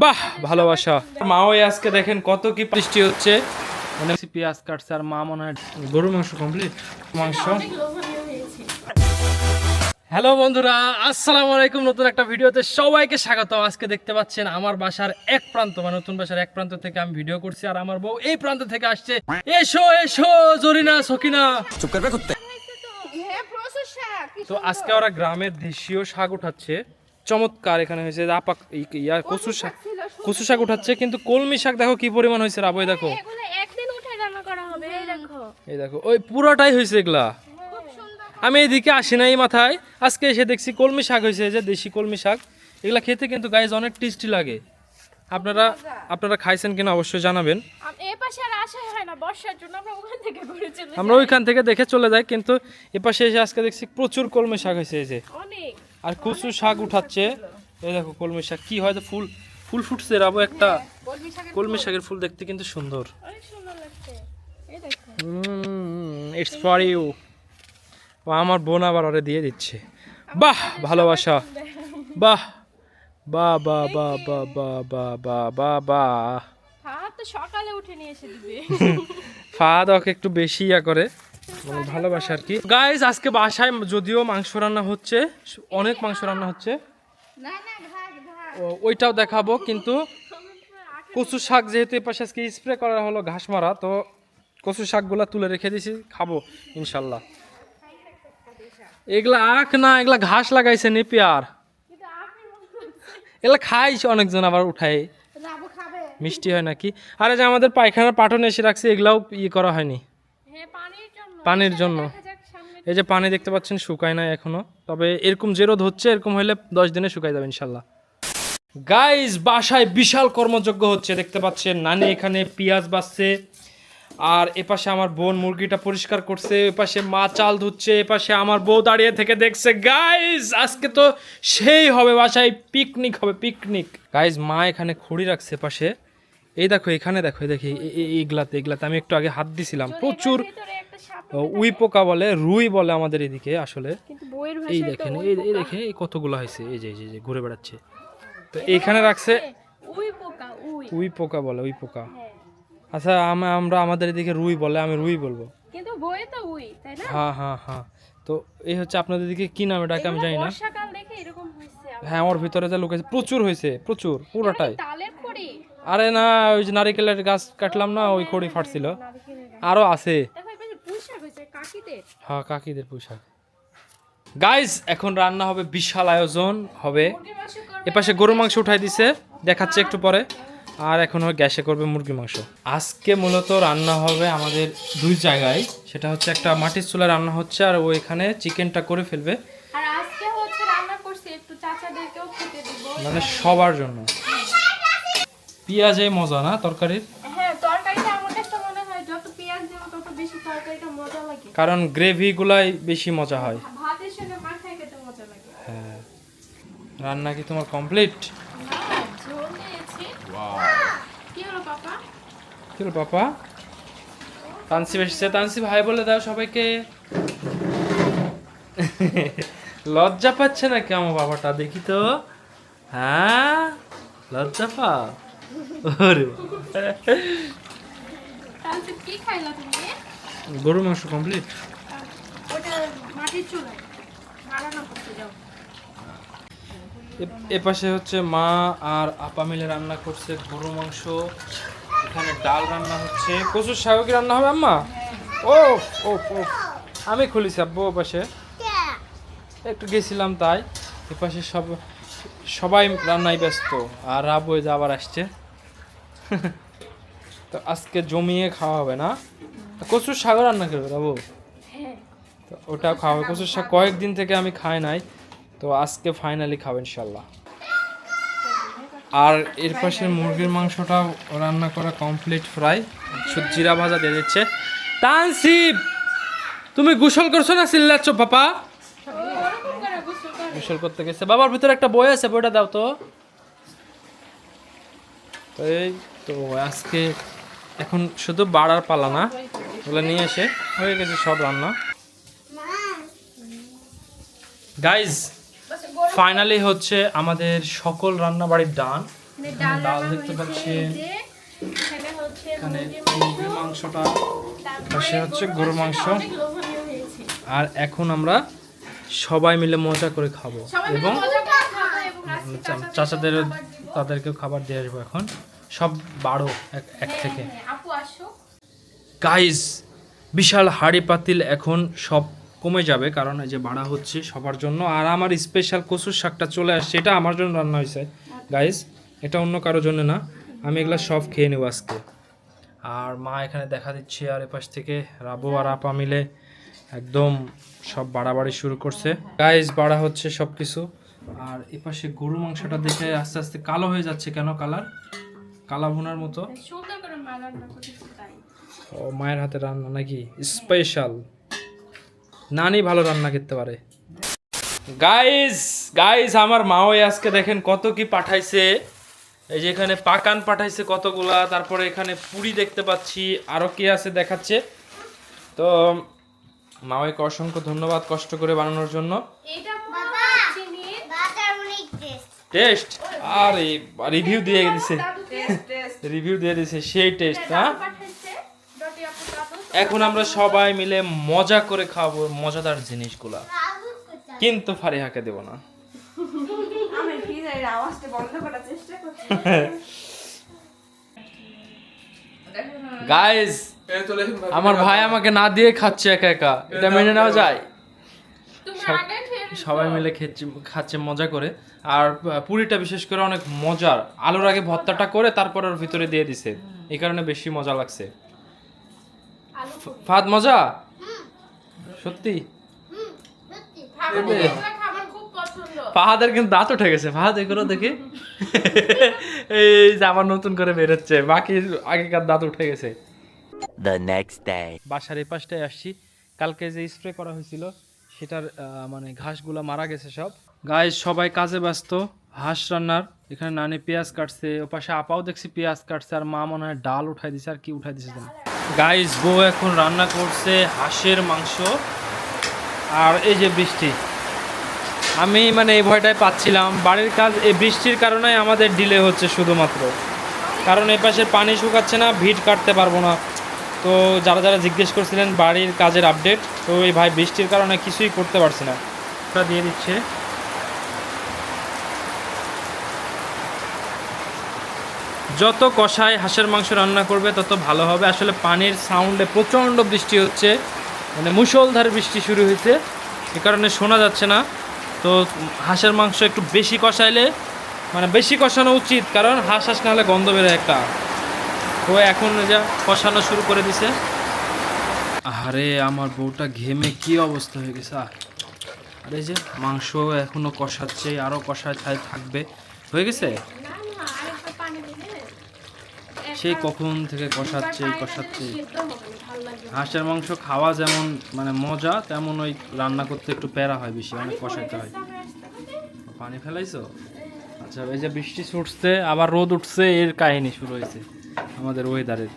বাহ ভালোবাসা। মাও আজকে দেখেন কত কি বৃষ্টি হচ্ছে। অনেক পেঁয়াজ কাটছে আর মা মনে হয় গরু মাংস কমপ্লিট মাংস। হ্যালো বন্ধুরা আসসালামু আলাইকুম। নতুন একটা ভিডিওতে সবাইকে স্বাগত। আজকে দেখতে পাচ্ছেন আমার বাসার এক প্রান্ত মানে নতুন বাসার এক প্রান্ত থেকে আমি ভিডিও করছি আর আমার বউ এই প্রান্ত থেকে আসছে। এসো এসো জরিনা সকিনা হ্যাঁ প্রসেস শাক তো আজকে ওরা গ্রামের দেশীয় শাক উঠাচ্ছে। চমৎকার এখানে হয়েছে। আপা ই- ইয়া কচু শাক কচু শাক উঠাচ্ছে কিন্তু কলমি শাক দেখো কি পরিমাণ হয়েছে রাবই দেখো। এই দেখো। এই দেখো ওই পুরোটাই হয়েছে এগুলা। আমি এইদিকে আসি নাই মাথায়। আজকে এসে দেখছি কলমি শাক হয়েছে যে দেশি কলমি শাক। এগুলা খেতে কিন্তু গাইজ অনেক টেস্টি লাগে। আপনারা আপনারা খাইছেন কিনা অবশ্যই জানাবেন। আমরা ওইখান থেকে দেখে চলে যাই কিন্তু এপাশে এসে আজকে দেখছি প্রচুর কলমি শাক হয়েছে এই যে। অনেক। আর কচু শাক উঠাচ্ছে। এই দেখো কলমি শাক। কি হয়তো ফুল ফুল ফুটছে রাবো একটা কলমি শাকের ফুল দেখতে কিন্তু সুন্দর। ইটস ফর ইউ আমার বোন আবার ওরে দিয়ে দিচ্ছে। বাহ ভালোবাসা। বাহ। বা বা বা বা বা বা বা বা বা। হ্যাঁ তো সকালে উঠে নিয়ে এসে দিবে। ফাদ ওকে একটু বেশি ইয়া করে। মানে ভালোবাসা আর কি। গাইজ আজকে বাসায় যদিও মাংস রান্না হচ্ছে অনেক মাংস রান্না হচ্ছে। ওইটাও দেখাবো কিন্তু কচু শাক যেহেতু এই পাশে আজকে স্প্রে করা হলো ঘাস মারা তো কচু শাকগুলা তুলে রেখে দিয়েছি খাব ইনশাল্লাহ। এগুলা আখ না এগুলা ঘাস লাগাইছে নেপিয়ার এগুলা খাইছে অনেকজন আবার খাবে। মিষ্টি হয় নাকি? আরে যে আমাদের পায়খানার পাটন এসে রাখছে এগুলাও ইয়ে করা হয়নি। হ্যাঁ পানির জন্য। এই যে পানি দেখতে পাচ্ছেন শুকায় না এখনও। তবে এরকম যে রোদ হচ্ছে এরকম হলে দশ দিনে শুকাই যাবে ইনশাল্লাহ। গাইজ বাসায় বিশাল কর্মযজ্ঞ হচ্ছে দেখতে পাচ্ছেন। নানি এখানে পেঁয়াজ বাছছে আর এপাশে আমার বোন মুরগিটা পরিষ্কার করছে এপাশে মা চাল ধুচ্ছে এপাশে আমার বউ দাঁড়িয়ে থেকে দেখছে। গাইজ আজকে তো সেই হবে বাসায় পিকনিক হবে পিকনিক গাইজ মা এখানে খড়ি রাখছে পাশে এই দেখো এখানে দেখো দেখি এ- এ- এইগুলাতে এগুলাতে আমি একটু আগে হাত দিছিলাম। প্রচুর উই পোকা বলে রুই বলে আমাদের এদিকে আসলে। এই দেখেন এই। দেখেন এই কতগুলো হয়েছে এই যে এই যে, ঘুরে বেড়াচ্ছে। তো এইখানে রাখছে উই পোকা বলে উই পোকা। হ্যাঁ। আচ্ছা আম- আমরা আমাদের এদিকে রুই বলে আমি রুই বলব। কিন্তু বইয়ে তো উই তাই না? হ্যাঁ হ্যাঁ হ্যাঁ। তো এই হচ্ছে আপনাদের দিকে কি নাম এটাকে আমি জানি না। হ্যাঁ আমার ভিতরে যা লুকেছে প্রচুর হয়েছে প্রচুর পুরোটাই। আরে না ওই যে নারিকেলের গাছ কাটলাম না ওই খড়ি ফাটছিল। আরও আছে দেখো এই পাশে পুঁইশাক হয়েছে কাকিদের হ্যাঁ কাকিদের পোশাক। গাইজ এখন রান্না হবে বিশাল আয়োজন হবে এপাশে গরু মাংস উঠাই দিছে দেখাচ্ছে একটু পরে। আর এখন হয় গ্যাসে করবে মুরগি মাংস। আজকে মূলত রান্না হবে আমাদের দুই জায়গায় সেটা হচ্ছে একটা মাটির চুলা রান্না হচ্ছে আর ও এখানে চিকেনটা করে ফেলবে। মানে সবার জন্য। পেঁয়াজে মজা না তরকারির হ্যাঁ তরকারিটা আমার কাছে মনে হয় যত পেঁয়াজ দেবো তত বেশি তরকারিটা মজা লাগে কারণ গ্রেভিগুলাই বেশি মজা হয়। ভাতের সঙ্গে মাখায় খেতে মজা লাগে। হ্যাঁ। রান্না কি তোমার কমপ্লিট কি হলো পাপা? কি তানসি এসেছে। তানসি ভাই বলে দাও সবাইকে। লজ্জা পাচ্ছে না কেমন বাবাটা? দেখি তো। হ্যাঁ? লজ্জা পা? ওরে কি খাইলা তুমি? গরু মাংস কমপ্লিট ওটা মাটির চুলায়। রান্না করতে যাও। এ পাশে হচ্ছে মা আর আপা মিলে রান্না করছে গরু মাংস। এখানে ডাল রান্না হচ্ছে। কচুর শাক রান্না হবে আম্মা? ও ও ও। আমি খুলিছি আব্বু ও পাশে একটু গেছিলাম তাই। এ পাশে সব সবাই রান্নায় ব্যস্ত। আর যে আবার আসছে। তো আজকে জমিয়ে খাওয়া হবে না। কচুর শাক রান্না করবে বাবু হ্যাঁ। তো ওটাও খাওয়া কচুর শাক কয়েকদিন থেকে আমি খাই নাই তো আজকে ফাইনালি খাব ইনশাল্লাহ আর এর পাশে মুরগির মাংসটাও রান্না করা কমপ্লিট ফ্রাই জিরা ভাজা দিয়ে দিচ্ছে। তানসিব তুমি গোসল করছ না চিল্লাচ্ছ পাপা? ওরকম গোসল গোসল করতে গেছে। বাবার ভিতরে একটা বই আছে বইটা দাও তো। তো এই তো আজকে এখন শুধু বাড়ার পালা না। ওগুলো নিয়ে এসে হয়ে গেছে সব রান্না। গাইজ ফাইনালি হচ্ছে আমাদের সকল রান্না বাড়ির ডান ডাল দেখতে পাচ্ছেন এখানে মাংসটা সে হচ্ছে গরু মাংস। আর এখন আমরা সবাই মিলে মজা করে খাব। এবং চাচাদের তাদেরকেও খাবার দিয়ে আসব এখন। সব বারো এক থেকে। গাইস বিশাল হাড়ি পাতিল এখন সব কমে যাবে, কারণ এই যে বাড়া হচ্ছে সবার জন্য। আর আমার স্পেশাল কচুর শাকটা চলে আসছে, এটা আমার জন্য রান্না হয়েছে। গাইস এটা অন্য কারোর জন্য না, আমি এগুলো সব খেয়ে নেব আজকে। আর মা এখানে দেখা দিচ্ছে, আর এপাশ থেকে রাবু আর আপা মিলে একদম সব বাড়াবাড়ি শুরু করছে। গাইস বাড়া হচ্ছে সব কিছু আর এপাশে গরু মাংসটা দেখে আস্তে আস্তে কালো হয়ে যাচ্ছে কেন, কালার? কালা ভুনার মতো। ও মায়ের হাতে রান্না নাকি? স্পেশাল নানি ভালো রান্না করতে পারে। গাইস গাইস আমার মাও আজকে দেখেন কত কি পাঠাইছে। এই যে এখানে পাকান পাঠাইছে কতগুলা তারপরে এখানে পুরি দেখতে পাচ্ছি আরও কি আছে দেখাচ্ছে। তো মাওয়াইকে অসংখ্য ধন্যবাদ কষ্ট করে বানানোর জন্য। টেস্ট আর রিভিউ দিয়ে দিছে। রিভিউ দিয়ে দিছে সেই টেস্ট হ্যাঁ পাঠাইছে ডটি আপু দাদু এখন আমরা সবাই মিলে মজা করে খাব মজাদার জিনিসগুলা। কিন্তু ফারিহাকে দেব না। আমি ফ্রিজের আওয়াজটা বন্ধ করার চেষ্টা করছি। গাইস আমার ভাই আমাকে না দিয়ে খাচ্ছে একা একা। এটা মেনে নেওয়া যায়। সবাই মিলে খেচ্ছে খাচ্ছে মজা করে। আর পুরিটা বিশেষ করে অনেক মজার। আলুর আগে ভর্তাটা করে তারপর ওর ভিতরে দিয়ে দিছে। এই কারণে বেশি মজা লাগছে। ফাদ মজা? সত্যি? ফাহাদের এগুলা খাবার খুব পছন্দ। ফাহাদের কিন্তু দাঁত উঠে গেছে। ফাহাদ এগুলো দেখি। এই যে আবার নতুন করে বেরোচ্ছে। বাকি আগেকার দাঁত উঠে গেছে। The next day. বাসার এই পাশটায় আসছি। কালকে যে স্প্রে করা হয়েছিল সেটার আহ, মানে ঘাসগুলো মারা গেছে সব। গায়ে সবাই কাজে ব্যস্ত। হাঁস রান্নার। এখানে নানি পেঁয়াজ কাটছে। ও পাশে আপাও দেখছি পেঁয়াজ কাটছে। আর মা মনে হয় ডাল উঠাই দিছে। আর কি উঠাই দিছে গাইস বউ এখন রান্না করছে হাঁসের মাংস আর এই যে বৃষ্টি। আমি মানে এই ভয়টাই পাচ্ছিলাম। বাড়ির কাজ, এই বৃষ্টির কারণে আমাদের ডিলে হচ্ছে শুধুমাত্র। কারণ এই পাশে পানি শুকাচ্ছে না, ভিট কাটতে পারব না। তো যারা যারা জিজ্ঞেস করছিলেন বাড়ির কাজের আপডেট তো এই ভাই বৃষ্টির কারণে কিছুই করতে পারছি না। দিয়ে দিচ্ছে। যত কষায় হাঁসের মাংস রান্না করবে, তত ভালো হবে। আসলে পানির সাউন্ডে প্রচণ্ড বৃষ্টি হচ্ছে মানে মুষলধারে বৃষ্টি শুরু হয়েছে। এ কারণে শোনা যাচ্ছে না। তো হাঁসের মাংস একটু বেশি কষাইলে মানে বেশি কষানো উচিত, কারণ হাঁস হাঁস না হলে গন্ধ বেরোয় একটা। তো এখন যা কষানো শুরু করে দিছে। আরে আমার বউটা ঘেমে কি অবস্থা হয়ে গেছে। আরে যে মাংস এখনও কষাচ্ছে, আরও কষায় থাকবে। হয়ে গেছে না না আরেকবার পানি দিলে সেই কখন থেকে কষাচ্ছে কষাচ্ছে। হাঁসের মাংস খাওয়া যেমন মানে মজা, তেমন ওই রান্না করতে একটু প্যারা হয় বেশি, অনেক কষাতে হয়। পানি ফেলাইছো আচ্ছা এই যে বৃষ্টি ছুটছে, আবার রোদ উঠছে, এর কাহিনী শুরু হয়েছে আমাদের ওয়েদারের